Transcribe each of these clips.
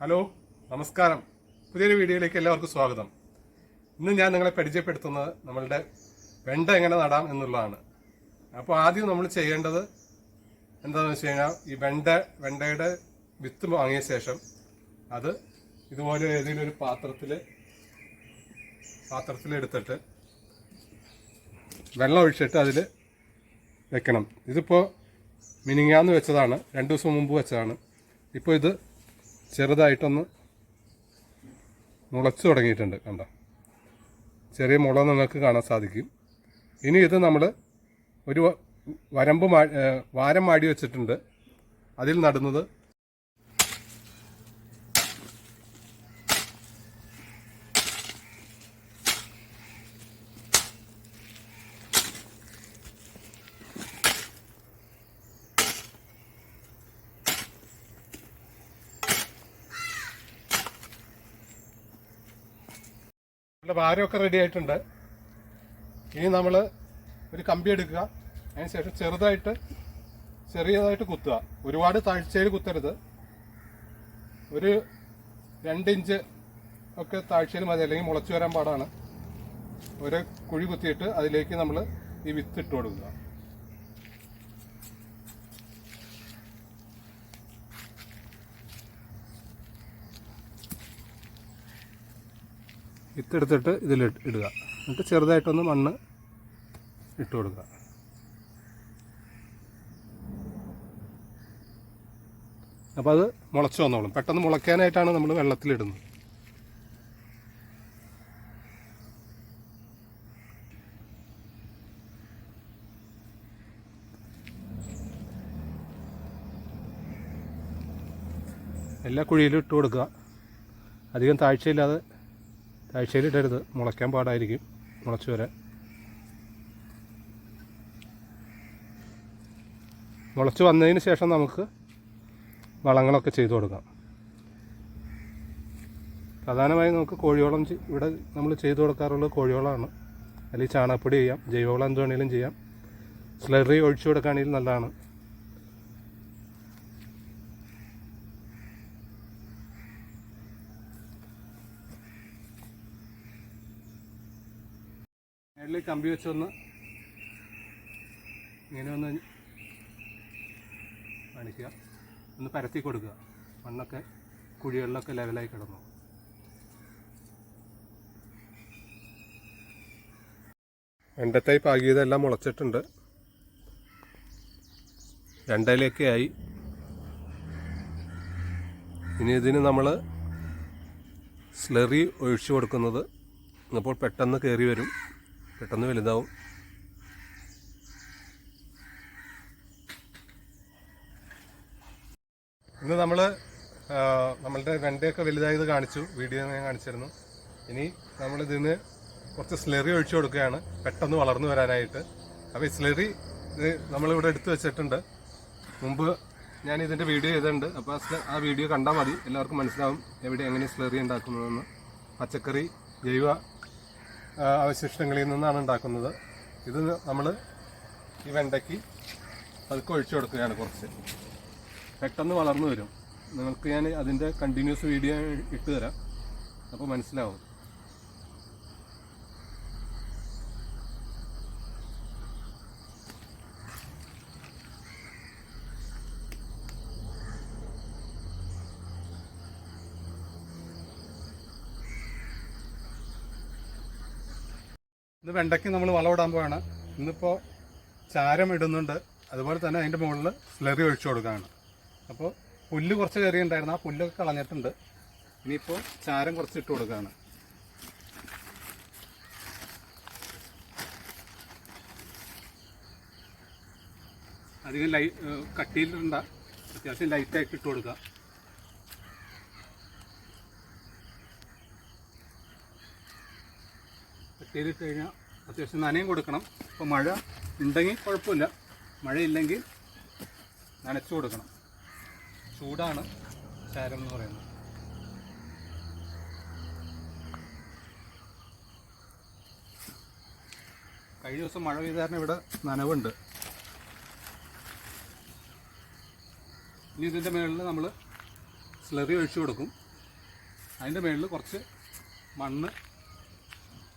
Hello നമസ്കാരം. പുതിയൊരു വീഡിയോയിലേക്ക് എല്ലാവർക്കും സ്വാഗതം. ഇന്ന് ഞാൻ നിങ്ങളെ പരിചയപ്പെടുത്തുന്നത് നമ്മളുടെ വെണ്ട എങ്ങനെ നടാം എന്നുള്ളതാണ്. അപ്പോൾ ആദ്യം നമ്മൾ ചെയ്യേണ്ടത് എന്താണെന്ന് വെച്ച് കഴിഞ്ഞാൽ ഈ വെണ്ട വെണ്ടയുടെ വിത്ത് വാങ്ങിയ ശേഷം അത് ഇതുപോലെ ഏതെങ്കിലും ഒരു പാത്രത്തിൽ എടുത്തിട്ട് വെള്ളം ഒഴിച്ചിട്ട് അതിൽ വെക്കണം. ഇതിപ്പോൾ മിനിങ്ങാന്ന് വെച്ചതാണ് രണ്ട് ദിവസം മുമ്പ് വെച്ചതാണ്. ഇപ്പോൾ ഇത് ചെറുതായിട്ടൊന്ന് മുളച്ചു തുടങ്ങിയിട്ടുണ്ട് കണ്ട? ചെറിയ മുള നിങ്ങൾക്ക് കാണാൻ സാധിക്കും. ഇനി ഇത് നമ്മൾ ഒരു വരമ്പ് വാരം മാടി വെച്ചിട്ടുണ്ട്. അതിൽ നടുന്നത് നമ്മുടെ വാരമൊക്കെ റെഡി ആയിട്ടുണ്ട്. ഇനി നമ്മൾ ഒരു കമ്പി എടുക്കുക. അതിനുശേഷം ചെറുതായിട്ട് ചെറിയതായിട്ട് കുത്തുക. ഒരുപാട് താഴ്ചയിൽ കുത്തരുത്. ഒരു രണ്ട് ഇഞ്ച് ഒക്കെ താഴ്ചയിൽ മതി അല്ലെങ്കിൽ മുളച്ചു വരാൻ പാടാണ്. ഒരു കുഴി കുത്തിയിട്ട് അതിലേക്ക് നമ്മൾ ഈ വിത്ത് ഇട്ട് കൊടുക്കുക. വിത്തെടുത്തിട്ട് ഇതിൽ ഇടുക. എന്നിട്ട് ചെറുതായിട്ടൊന്ന് മണ്ണ് ഇട്ട് കൊടുക്കുക. അപ്പോൾ അത് മുളച്ചു വന്നോളും. പെട്ടെന്ന് മുളയ്ക്കാനായിട്ടാണ് നമ്മൾ വെള്ളത്തിലിടുന്നത് എല്ലാ കുഴിയിലും ഇട്ട് കൊടുക്കുക. അധികം താഴ്ചയില്ലാതെ താഴ്ചയിലിടരുത് മുളയ്ക്കാൻ പാടായിരിക്കും. മുളച്ചു വരാൻ. മുളച്ച് വന്നതിന് ശേഷം നമുക്ക് വളങ്ങളൊക്കെ ചെയ്തു കൊടുക്കാം. പ്രധാനമായും നമുക്ക് കോഴിവളം ഇവിടെ നമ്മൾ ചെയ്തു കൊടുക്കാറുള്ളത് കോഴിവളമാണ്. അല്ലെങ്കിൽ ചാണകപ്പൊടി ചെയ്യാം. ജൈവവളം എന്ത് വേണമെങ്കിലും ചെയ്യാം. സ്ലറി ഒഴിച്ചു കൊടുക്കുകയാണെങ്കിൽ നല്ലതാണ്. മേളിൽ കമ്പി വെച്ചൊന്ന് ഇങ്ങനെ ഒന്ന് കാണിക്കുക ഒന്ന് പരത്തി കൊടുക്കുക. മണ്ണൊക്കെ കുഴികളിലൊക്കെ ലെവലായി കിടന്നു. വെണ്ടത്തൈ പാകിയതെല്ലാം മുളച്ചിട്ടുണ്ട്. രണ്ടയിലൊക്കെ ആയി. ഇനി ഇതിന് നമ്മൾ സ്ലറി ഒഴിച്ചു കൊടുക്കുന്നത്. അപ്പോൾ പെട്ടെന്ന് കയറി വരും. പെട്ടെന്ന് വലുതാവും. ഇന്ന് നമ്മൾ നമ്മളുടെ വെണ്ടയൊക്കെ വലുതായത് കാണിച്ചു. വീഡിയോ ഞാൻ കാണിച്ചിരുന്നു. ഇനി നമ്മളിതിന് കുറച്ച് സ്ലെറി ഒഴിച്ചു കൊടുക്കുകയാണ്. പെട്ടെന്ന് വളർന്നു വരാനായിട്ട്. അപ്പോൾ ഈ സ്ലെറി ഇത് നമ്മളിവിടെ എടുത്തു വെച്ചിട്ടുണ്ട്. മുമ്പ് ഞാൻ ഇതിന്റെ വീഡിയോ ചെയ്തിട്ടുണ്ട്. അപ്പോൾ ആ വീഡിയോ കണ്ടാൽ മതി. എല്ലാവർക്കും മനസ്സിലാവും എവിടെ എങ്ങനെ സ്ലെറി ഉണ്ടാക്കുന്നതെന്ന്. പച്ചക്കറി ജൈവ അവശിഷ്ടങ്ങളിൽ നിന്നാണ് ഉണ്ടാക്കുന്നത്. ഇത് നമ്മൾ ഈ വെണ്ടയ്ക്ക് അത് ഒഴിച്ചു കൊടുക്കുകയാണ് കുറച്ച്. പെട്ടെന്ന് വളർന്നു വരും. നിങ്ങൾക്ക് ഞാൻ അതിന്റെ കണ്ടിന്യൂസ് വീഡിയോ ഇട്ട് തരാം. അപ്പോൾ മനസ്സിലാവും. ഇന്ന് വെണ്ടയ്ക്ക് നമ്മൾ വളമിടാൻ പോവാണ്. ഇന്നിപ്പോൾ ചാരം ഇടുന്നുണ്ട്. അതുപോലെ തന്നെ അതിന്റെ മുകളിൽ സ്ലറി ഒഴിച്ചു കൊടുക്കുകയാണ്. അപ്പോൾ പുല്ല് കുറച്ച് കയറി ഉണ്ടായിരുന്നു ആ പുല്ലൊക്കെ കളഞ്ഞിട്ടുണ്ട്. ഇനിയിപ്പോൾ ചാരം കുറച്ച് ഇട്ട് കൊടുക്കുകയാണ്. അധികം ലൈ കട്ടിയിലുണ്ട അത്യാവശ്യം ലൈറ്റായിട്ട് ഇട്ട് കൊടുക്കുക കട്ടിയിലിട്ട് കഴിഞ്ഞാൽ അത്യാവശ്യം നനയും കൊടുക്കണം. അപ്പോൾ മഴ ഉണ്ടെങ്കിൽ കുഴപ്പമില്ല. മഴയില്ലെങ്കിൽ നനച്ചു കൊടുക്കണം. ചൂടാണ് ചാരം എന്ന് പറയുന്നത്. കഴിഞ്ഞ ദിവസം മഴ പെയ്ത കാരണം ഇവിടെ നനവുണ്ട്. ഇനി ഇതിന്റെ മുകളിൽ നമ്മൾ സ്ലറി ഒഴിച്ചു കൊടുക്കും. അതിന്റെ മുകളിൽ കുറച്ച് മണ്ണ്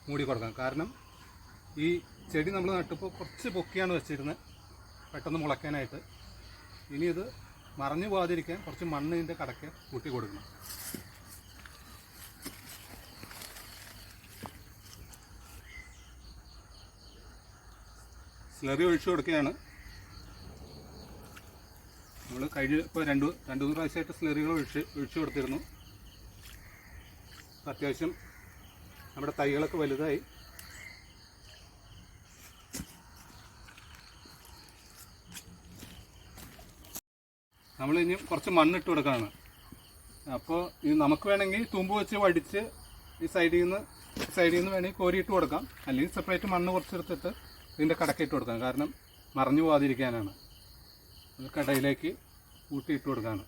മൂടി കൊടുക്കാം കാരണം ഈ ചെടി നമ്മൾ നട്ടപ്പോൾ കുറച്ച് പൊക്കിയാണ് വെച്ചിരുന്നത് പെട്ടെന്ന് മുളയ്ക്കാനായിട്ട്. ഇനി ഇത് മറഞ്ഞു പോകാതിരിക്കാൻ കുറച്ച് മണ്ണ് ഇതിന്റെ കടക്ക് കൂട്ടി കൊടുക്കണം. സ്ലറി ഒഴിച്ചു കൊടുക്കുകയാണ്. നമ്മൾ കഴിഞ്ഞ ഇപ്പോൾ രണ്ട് രണ്ട് മൂന്ന് പ്രാവശ്യമായിട്ട് സ്ലറികൾ ഒഴിച്ച് ഒഴിച്ചു കൊടുത്തിരുന്നു. അത്യാവശ്യം നമ്മുടെ തൈകളൊക്കെ വലുതായി. നമ്മൾ ഇനി കുറച്ച് മണ്ണിട്ട് കൊടുക്കുകയാണ് അപ്പോൾ ഇത് നമുക്ക് വേണമെങ്കിൽ തുമ്പ് വെച്ച് വടിച്ച് ഈ സൈഡിൽ നിന്ന് സൈഡിൽ നിന്ന് വേണമെങ്കിൽ കോരിയിട്ട് കൊടുക്കാം. അല്ലെങ്കിൽ സെപ്പറേറ്റ് മണ്ണ് കുറച്ചെടുത്തിട്ട് ഇതിന്റെ കടക്കിട്ട് കൊടുക്കാം. കാരണം മറഞ്ഞു പോകാതിരിക്കാനാണ് കടയിലേക്ക് കൂട്ടിയിട്ട് കൊടുക്കാനാണ്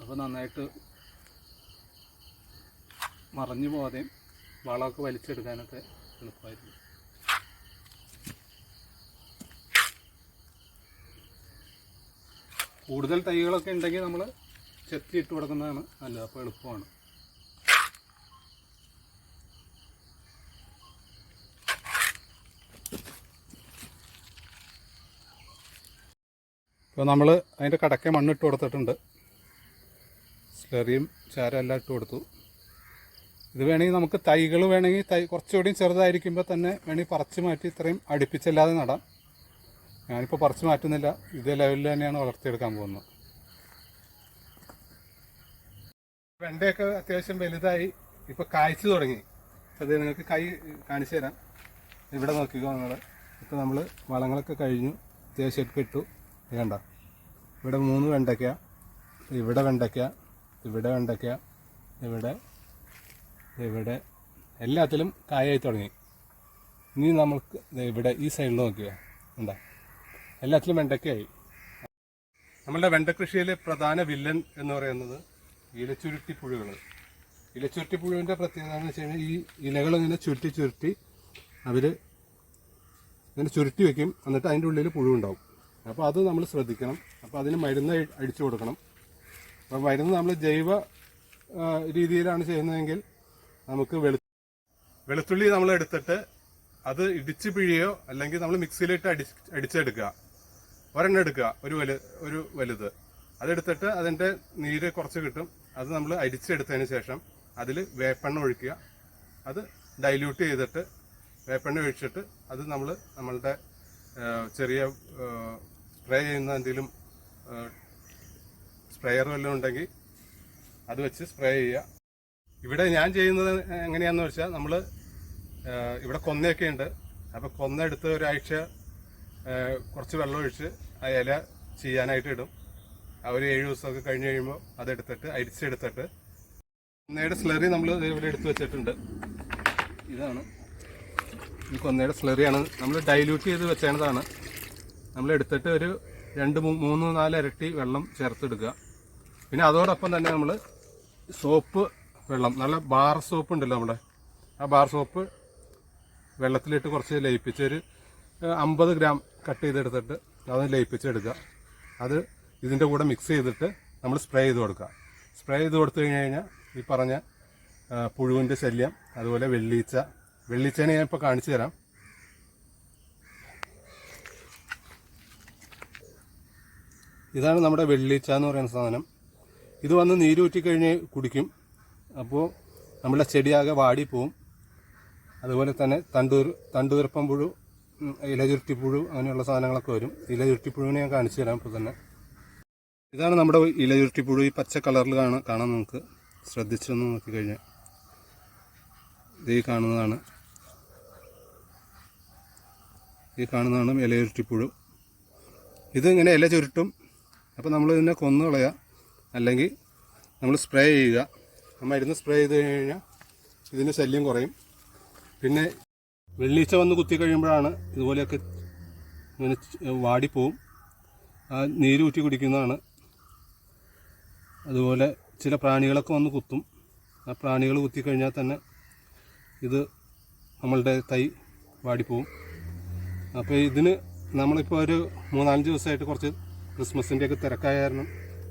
അപ്പോൾ നന്നായിട്ട് മറഞ്ഞു പോകാതെയും വളമൊക്കെ വലിച്ചെടുക്കാനൊക്കെ എളുപ്പമായിരുന്നു. കൂടുതൽ തൈകളൊക്കെ ഉണ്ടെങ്കിൽ നമ്മൾ ചെത്തി ഇട്ട് കൊടുക്കുന്നതാണ് നല്ലത്. അപ്പോൾ എളുപ്പമാണ്. ഇപ്പോൾ നമ്മൾ അതിന്റെ കടക്കെ മണ്ണിട്ട് കൊടുത്തിട്ടുണ്ട്. സ്ലറിയും ചാരം എല്ലാം ഇട്ട് കൊടുത്തു. ഇത് വേണമെങ്കിൽ നമുക്ക് തൈകൾ വേണമെങ്കിൽ തൈ കുറച്ചുകൂടി ചെറുതായിരിക്കുമ്പോൾ തന്നെ വേണമെങ്കിൽ പറിച്ച് മാറ്റി ഇത്രയും അടുപ്പിച്ചല്ലാതെ നടാം. ഞാനിപ്പോൾ പറിച്ച് മാറ്റുന്നില്ല. ഇതേ ലെവലിൽ തന്നെയാണ് വളർത്തിയെടുക്കാൻ പോകുന്നത്. വെണ്ടയൊക്കെ അത്യാവശ്യം വലുതായി ഇപ്പോൾ കായ്ച്ചു തുടങ്ങി. അത് നിങ്ങൾക്ക് കൈ കാണിച്ചു തരാം. ഇവിടെ നോക്കിക്കോ നിങ്ങൾ ഇപ്പോൾ നമ്മൾ വളങ്ങളൊക്കെ കഴിഞ്ഞു. അത്യാവശ്യം ഇപ്പം ഇട്ടു. വേണ്ട ഇവിടെ മൂന്ന് വെണ്ടയ്ക്ക ഇവിടെ വെണ്ടയ്ക്ക ഇവിടെ വെണ്ടയ്ക്ക ഇവിടെ ഇവിടെ എല്ലാത്തിലും കായായി തുടങ്ങി. ഇനി നമ്മൾക്ക് ഇവിടെ ഈ സൈഡിൽ നോക്കുക ഉണ്ടാ എല്ലാത്തിലും വെണ്ടക്കയായി നമ്മളുടെ വെണ്ട കൃഷിയിലെ പ്രധാന വില്ലൻ എന്ന് പറയുന്നത് ഇലച്ചുരുട്ടി പുഴുകൾ ഇലച്ചുരുട്ടി പുഴുവിന്റെ പ്രത്യേകത എന്ന് വെച്ച് കഴിഞ്ഞാൽ ഈ ഇലകൾ ഇങ്ങനെ ചുരുട്ടി ചുരുട്ടി അവർ ഇങ്ങനെ ചുരുട്ടി വെക്കും. എന്നിട്ട് അതിന്റെ ഉള്ളിൽ പുഴുവുണ്ടാവും. അപ്പോൾ അത് നമ്മൾ ശ്രദ്ധിക്കണം. അപ്പോൾ അതിന് മരുന്ന് അടിച്ചു കൊടുക്കണം. അപ്പോൾ മരുന്ന് നമ്മൾ ജൈവ രീതിയിലാണ് ചെയ്യുന്നതെങ്കിൽ നമുക്ക് വെളു വെളുത്തുള്ളി നമ്മൾ എടുത്തിട്ട് അത് ഇടിച്ച് പിഴിയോ അല്ലെങ്കിൽ നമ്മൾ മിക്സിയിലിട്ട് അടി അടിച്ചെടുക്കുക. ഒരെണ്ണം എടുക്കുക ഒരു വലു ഒരു വലുത്. അതെടുത്തിട്ട് അതിന്റെ നീര് കുറച്ച് കിട്ടും. അത് നമ്മൾ അരിച്ചെടുത്തതിന് ശേഷം അതിൽ വേപ്പെണ്ണ ഒഴിക്കുക. അത് ഡൈല്യൂട്ട് ചെയ്തിട്ട് വേപ്പെണ്ണ ഒഴിച്ചിട്ട് അത് നമ്മൾ നമ്മളുടെ ചെറിയ സ്പ്രേ ചെയ്യുന്ന എന്തെങ്കിലും സ്പ്രേയർ വല്ലതും ഉണ്ടെങ്കിൽ അത് വെച്ച് സ്പ്രേ ചെയ്യുക. ഇവിടെ ഞാൻ ചെയ്യുന്നത് എങ്ങനെയാണെന്ന് വെച്ചാൽ നമ്മൾ ഇവിടെ കൊന്നയൊക്കെ ഉണ്ട്. അപ്പോൾ കൊന്ന എടുത്ത് ഒരാഴ്ച കുറച്ച് വെള്ളം ഒഴിച്ച് ആ ഇല ചെയ്യാനായിട്ട് ഇടും. ആ ഒരു ഏഴ് ദിവസമൊക്കെ കഴിഞ്ഞ് കഴിയുമ്പോൾ അതെടുത്തിട്ട് അരിച്ചെടുത്തിട്ട് കൊന്നയുടെ സ്ലറി നമ്മൾ ഇവിടെ എടുത്ത് വെച്ചിട്ടുണ്ട്. ഇതാണ്. ഈ കൊന്നയുടെ സ്ലറിയാണ് നമ്മൾ ഡൈല്യൂട്ട് ചെയ്ത് വെച്ചേണ്ടതാണ് നമ്മൾ എടുത്തിട്ട് ഒരു രണ്ട് മൂന്ന് നാല് ഇരട്ടി വെള്ളം ചേർത്തെടുക്കുക പിന്നെ അതോടൊപ്പം തന്നെ നമ്മൾ സോപ്പ് വെള്ളം. നല്ല ബാർ സോപ്പ് ഉണ്ടല്ലോ നമ്മുടെ. ആ ബാർ സോപ്പ് വെള്ളത്തിലിട്ട് കുറച്ച് ലയിപ്പിച്ചൊരു അമ്പത് ഗ്രാം കട്ട് ചെയ്തെടുത്തിട്ട് അത് ലയിപ്പിച്ചെടുക്കുക അത് ഇതിന്റെ കൂടെ മിക്സ് ചെയ്തിട്ട് നമ്മൾ സ്പ്രേ ചെയ്ത് കൊടുക്കുക. സ്പ്രേ ചെയ്ത് കൊടുത്തു കഴിഞ്ഞ് കഴിഞ്ഞാൽ ഈ പറഞ്ഞ പുഴുവിന്റെ ശല്യം അതുപോലെ വെള്ളീച്ച. വെള്ളീച്ചേനെ ഞാൻ ഇപ്പോൾ കാണിച്ചു തരാം. ഇതാണ് നമ്മുടെ വെള്ളീച്ച എന്ന് പറയുന്ന സാധനം. ഇത് വന്ന് നീരൂറ്റി കഴിഞ്ഞ് കുടിക്കും. അപ്പോൾ നമ്മുടെ ചെടിയാകെ വാടിപ്പോവും. അതുപോലെ തന്നെ തണ്ടൂർ തണ്ടുതിർപ്പം പുഴു ഇല ഇലചുരുട്ടിപ്പുഴു അങ്ങനെയുള്ള സാധനങ്ങളൊക്കെ വരും. ഇലചുരുട്ടിപ്പുഴുവിനെ ഞാൻ കാണിച്ചു തരാം ഇപ്പോൾ തന്നെ. ഇതാണ് നമ്മുടെ ഇലചുരുട്ടിപ്പുഴു ഈ പച്ച കളറിൽ കാണാൻ കാണാൻ നമുക്ക്. ശ്രദ്ധിച്ചൊന്ന് നോക്കിക്കഴിഞ്ഞാൽ ഇത് ഈ കാണുന്നതാണ്. ഈ കാണുന്നതാണ് ഇലചുരുട്ടിപ്പുഴു ഇത് ഇങ്ങനെ ഇല ചുരുട്ടും. അപ്പോൾ നമ്മൾ ഇതിനെ കൊന്നു കളയുക അല്ലെങ്കിൽ നമ്മൾ സ്പ്രേ ചെയ്യുക. മരുന്ന് സ്പ്രേ ചെയ്ത് കഴിഞ്ഞാൽ ഇതിന്റെ ശല്യം കുറയും. പിന്നെ വെള്ളീച്ച വന്ന് കുത്തി കഴിയുമ്പോഴാണ് ഇതുപോലെയൊക്കെ ഇങ്ങനെ വാടിപ്പോവും. ആ നീര് ഊറ്റി കുടിക്കുന്നതാണ്. അതുപോലെ ചില പ്രാണികളൊക്കെ വന്ന് കുത്തും. ആ പ്രാണികൾ കുത്തിക്കഴിഞ്ഞാൽ തന്നെ ഇത് നമ്മളുടെ തൈ വാടിപ്പോവും. അപ്പോൾ ഇതിന് നമ്മളിപ്പോൾ ഒരു മൂന്നാലഞ്ച് ദിവസമായിട്ട് കുറച്ച് ക്രിസ്മസിന്റെയൊക്കെ തിരക്കായ കാരണം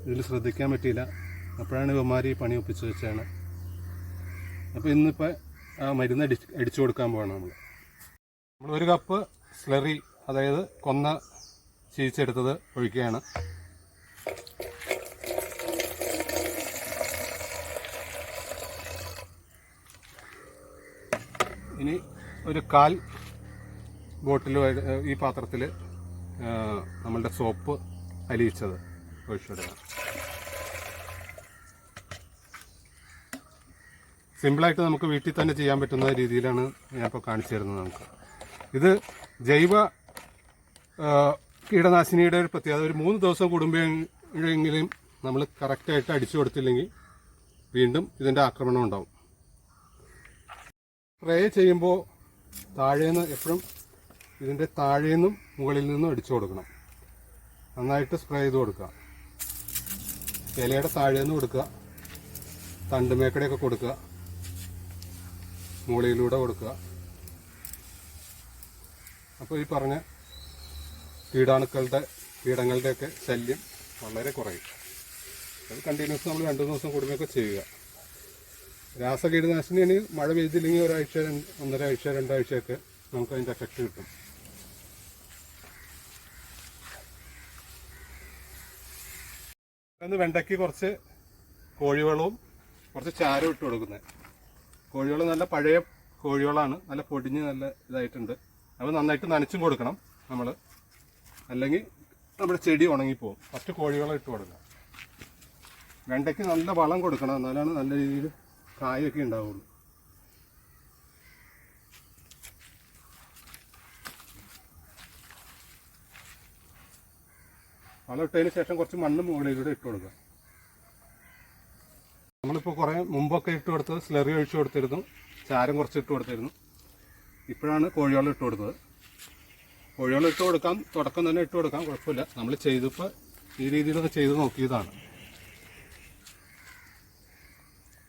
ഇതിൽ ശ്രദ്ധിക്കാൻ പറ്റിയില്ല. അപ്പോഴാണ് ഇവന്മാർ പണി ഒപ്പിച്ച് വെച്ചാണ് അപ്പോൾ ഇന്നിപ്പോൾ ആ മരുന്ന് അടി അടിച്ചു കൊടുക്കാൻ പോകണം നമ്മൾ നമ്മൾ ഒരു കപ്പ് സ്ലറി അതായത് കൊന്ന ചീച്ചെടുത്തത് ഒഴിക്കുകയാണ്. ഇനി ഒരു കാൽ ബോട്ടിൽ ഈ പാത്രത്തിൽ നമ്മളുടെ സോപ്പ് അലിയിച്ചത് ഒഴിച്ചിടുക സിമ്പിളായിട്ട് നമുക്ക് വീട്ടിൽ തന്നെ ചെയ്യാൻ പറ്റുന്ന രീതിയിലാണ് ഞാനിപ്പോൾ കാണിച്ചു തരുന്നത് നമുക്ക്. ഇത് ജൈവ കീടനാശിനിയുടെ ഒരു പ്രത്യേകത ഒരു മൂന്ന് ദിവസം കൂടുമ്പോഴെങ്കിലും നമ്മൾ കറക്റ്റായിട്ട് അടിച്ചു കൊടുത്തില്ലെങ്കിൽ വീണ്ടും ഇതിന്റെ ആക്രമണം ഉണ്ടാവും. സ്പ്രേ ചെയ്യുമ്പോൾ താഴേന്ന് എപ്പോഴും ഇതിന്റെ താഴേന്നും മുകളിൽ നിന്നും അടിച്ചു കൊടുക്കണം. നന്നായിട്ട് സ്പ്രേ ചെയ്ത് കൊടുക്കുക. ഇലയുടെ താഴേന്ന് കൊടുക്കുക. തണ്ടുമേക്കടയൊക്കെ കൊടുക്കുക. മുകളിലൂടെ കൊടുക്കുക. അപ്പോൾ ഈ പറഞ്ഞ കീടാണുക്കളുടെ കീടങ്ങളുടെയൊക്കെ ശല്യം വളരെ കുറയും. അത് കണ്ടിന്യൂസ് നമ്മൾ രണ്ടു ദിവസം കൂടുമ്പോഴൊക്കെ ചെയ്യുക. രാസകീടനാശിനി ഇനി മഴ പെയ്തില്ലെങ്കിൽ ഒരാഴ്ച ഒന്നര ആഴ്ച രണ്ടാഴ്ചയൊക്കെ നമുക്ക് അതിന്റെ എഫക്റ്റ് കിട്ടും. വെണ്ടയ്ക്ക് കുറച്ച് കോഴിവളവും കുറച്ച് ചാരം ഇട്ട് കൊടുക്കുന്നത്. കോഴിവളം നല്ല പഴയ കോഴിവളമാണ് നല്ല പൊടിഞ്ഞ് നല്ല ഇതായിട്ടുണ്ട്. അപ്പോൾ നന്നായിട്ട് നനച്ചും കൊടുക്കണം നമ്മൾ അല്ലെങ്കിൽ നമ്മുടെ ചെടി ഉണങ്ങിപ്പോവും. ഫസ്റ്റ് കോഴിവളം ഇട്ട് കൊടുക്കുക വെണ്ടയ്ക്ക് നല്ല വളം കൊടുക്കണം. എന്നാലാണ് നല്ല രീതിയിൽ കായൊക്കെ ഉണ്ടാവുള്ളൂ. വളം ഇട്ടതിന് ശേഷം കുറച്ച് മണ്ണ് മുകളിലൂടെ ഇട്ട് കൊടുക്കുക നമ്മളിപ്പോൾ കുറേ മുമ്പൊക്കെ ഇട്ട് കൊടുത്തത് സ്ലറി ഒഴിച്ചു കൊടുത്തിരുന്നു. ചാരം കുറച്ച് ഇട്ട് കൊടുത്തിരുന്നു. ഇപ്പോഴാണ് കോഴിവെള്ളം ഇട്ട് കൊടുത്തത്. കോഴിവെള്ളം ഇട്ട് കൊടുക്കാം. തുടക്കം തന്നെ ഇട്ട് കൊടുക്കാം. കുഴപ്പമില്ല. നമ്മൾ ചെയ്തപ്പോൾ ഈ രീതിയിലൊക്കെ ചെയ്ത് നോക്കിയതാണ്.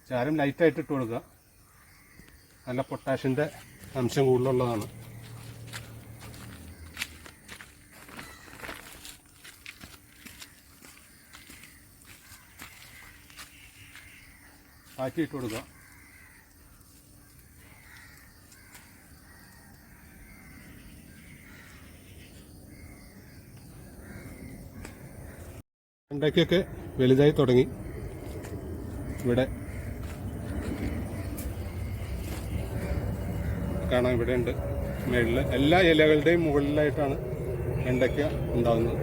ചാരം ലൈറ്റായിട്ട് ഇട്ട് കൊടുക്കുക. നല്ല പൊട്ടാഷിന്റെ അംശം കൂടുതലുള്ളതാണ്. ആക്കി ഇട്ട് കൊടുക്കുക വെണ്ടയ്ക്കൊക്കെ വലുതായി തുടങ്ങി. ഇവിടെ കാണാം ഇവിടെ ഉണ്ട്. മേളിൽ എല്ലാ ഇലകളുടെയും മുകളിലായിട്ടാണ് വെണ്ടയ്ക്ക ഉണ്ടാകുന്നത്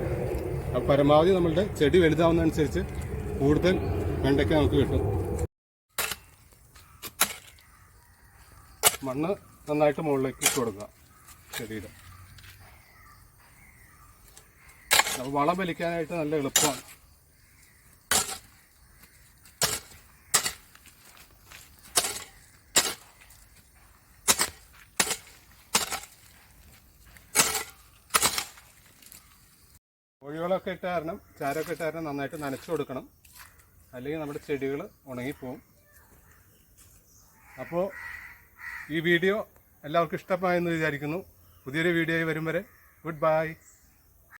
അപ്പോൾ പരമാവധി നമ്മളുടെ ചെടി വലുതാവുന്നതനുസരിച്ച് കൂടുതൽ വെണ്ടയ്ക്ക നമുക്ക് കിട്ടും. മണ്ണ് നന്നായിട്ട് മുകളിലേക്ക് ഇട്ട് കൊടുക്കുക ചെടിയുടെ. അപ്പോൾ വളം വലിക്കാനായിട്ട് നല്ല എളുപ്പമാണ്. കോഴികളൊക്കെ ഇട്ട കാരണം ചാരമൊക്കെ ഇട്ട കാരണം നന്നായിട്ട് നനച്ചു കൊടുക്കണം. അല്ലെങ്കിൽ നമ്മുടെ ചെടികൾ ഉണങ്ങിപ്പോവും. അപ്പോൾ ഈ വീഡിയോ എല്ലാവർക്കും ഇഷ്ടമായെന്ന് വിചാരിക്കുന്നു. പുതിയൊരു വീഡിയോയിൽ വരും വരെ ഗുഡ് ബൈ.